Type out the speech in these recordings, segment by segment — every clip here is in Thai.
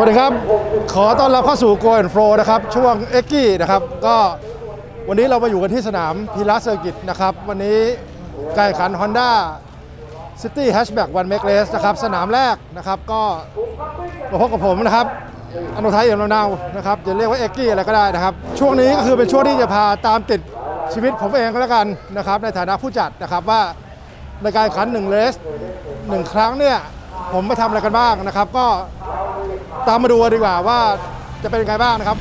สวัสดีครับ ขอต้อนรับเข้าสู่ Go and Flow นะครับ ช่วงเอ็กกี้นะครับ ก็วันนี้เรามาอยู่กันที่สนามพีรัสเซอร์กิตนะครับ วันนี้การแข่งขัน Honda City Hatchback One Make Race นะครับ สนามแรกนะครับ ก็มาพบกับผมนะครับ อนุทัยเอี่ยมลำนาวนะครับ จะเรียกว่าเอ็กกี้อะไรก็ได้นะครับ ช่วงนี้ก็คือเป็นช่วงที่จะพาตามติดชีวิตผมเองก็แล้วกันนะครับ ในฐานะผู้จัดนะครับว่าในการแข่งขันหนึ่งเลสหนึ่งครั้งเนี่ยผมไปทำอะไรกันบ้างนะครับ ก็ ตามมาดูกันดีกว่าว่าจะเป็นยังไงบ้างนะครับ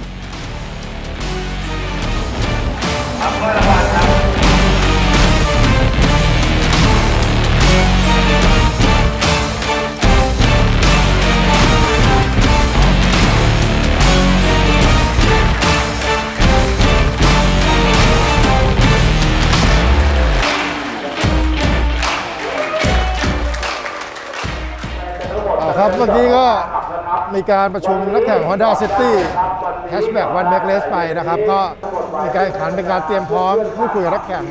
ครับเมื่อกี้ก็มีการประชุมนักแข่ง Honda City Hatchback One Make Race ไปนะครับ ก็มีการขันเป็นการเตรียมพร้อมพูดคุยกับนักแข่ง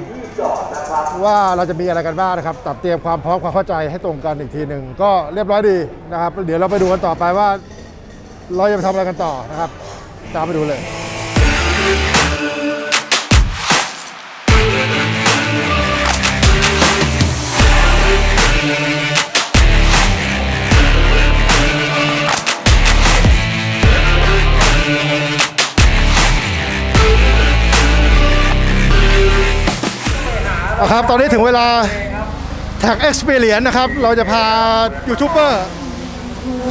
ว่าเราจะมีอะไรกันบ้างนะครับตัดเตรียมความพร้อมความเข้าใจให้ตรงกันอีกทีหนึ่งก็เรียบร้อยดีนะครับ เดี๋ยวเราไปดูกันต่อไปว่า เราจะไปทำอะไรกันต่อนะครับ ตามไปดูเลย ครับ ตอนนี้ถึงเวลาแท็ก Experience นะครับ เราจะพายูทูบเบอร์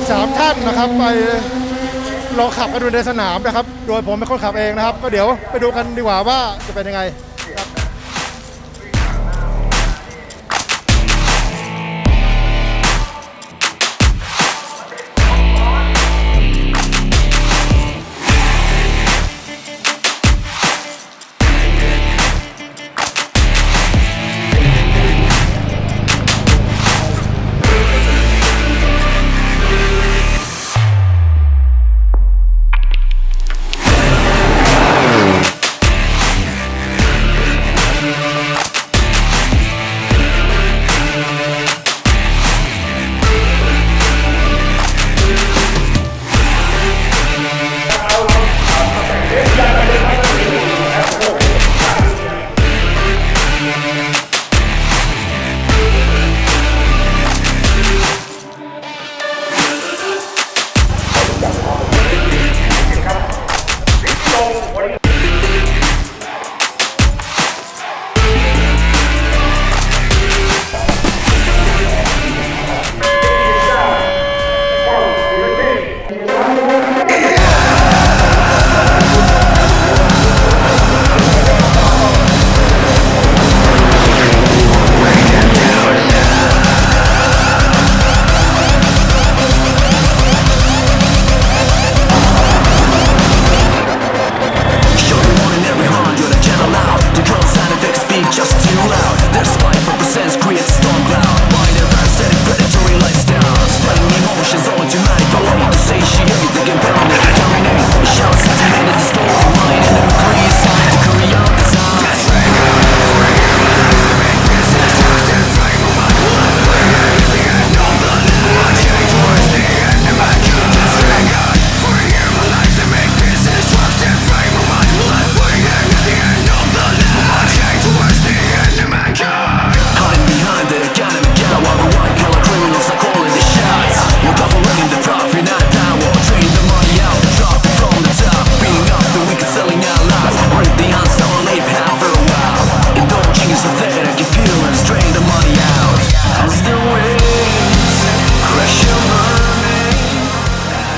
สามท่านนะครับไปลองขับกันดูในสนามนะครับ โดยผมเป็นคนขับเองนะครับ ก็เดี๋ยวไปดูกันดีกว่าว่าจะเป็นยังไง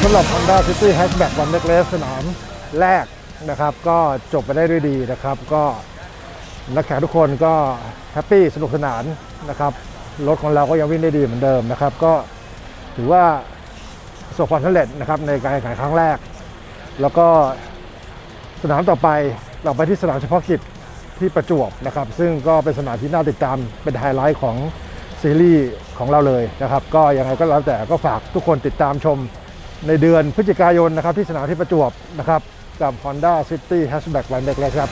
สำหรับ Honda City Hatchback One Make Race สนามแรกนะครับ ก็จบไปได้ด้วยดีนะครับ ก็นักแข่งทุกคนก็แฮปปี้สนุกสนานนะครับรถของเราก็ยังวิ่งได้ดีเหมือนเดิมนะครับ ก็ถือว่าประสบความสำเร็จนะครับในการแข่งขันครั้งแรก แล้วก็สนามต่อไปเราไปที่สนามเฉพาะกิจที่ประจวบนะครับ ซึ่งก็เป็นสนามที่น่าติดตามเป็นไฮไลท์ของซีรีส์ของเราเลยนะครับ ก็ยังไงก็แล้วแต่ก็ฝากทุกคนติดตามชม ในเดือนพฤศจิกายนนะครับที่สนามที่ประจวบนะครับกับ Honda City Hatchback วันเด็กเลยครับ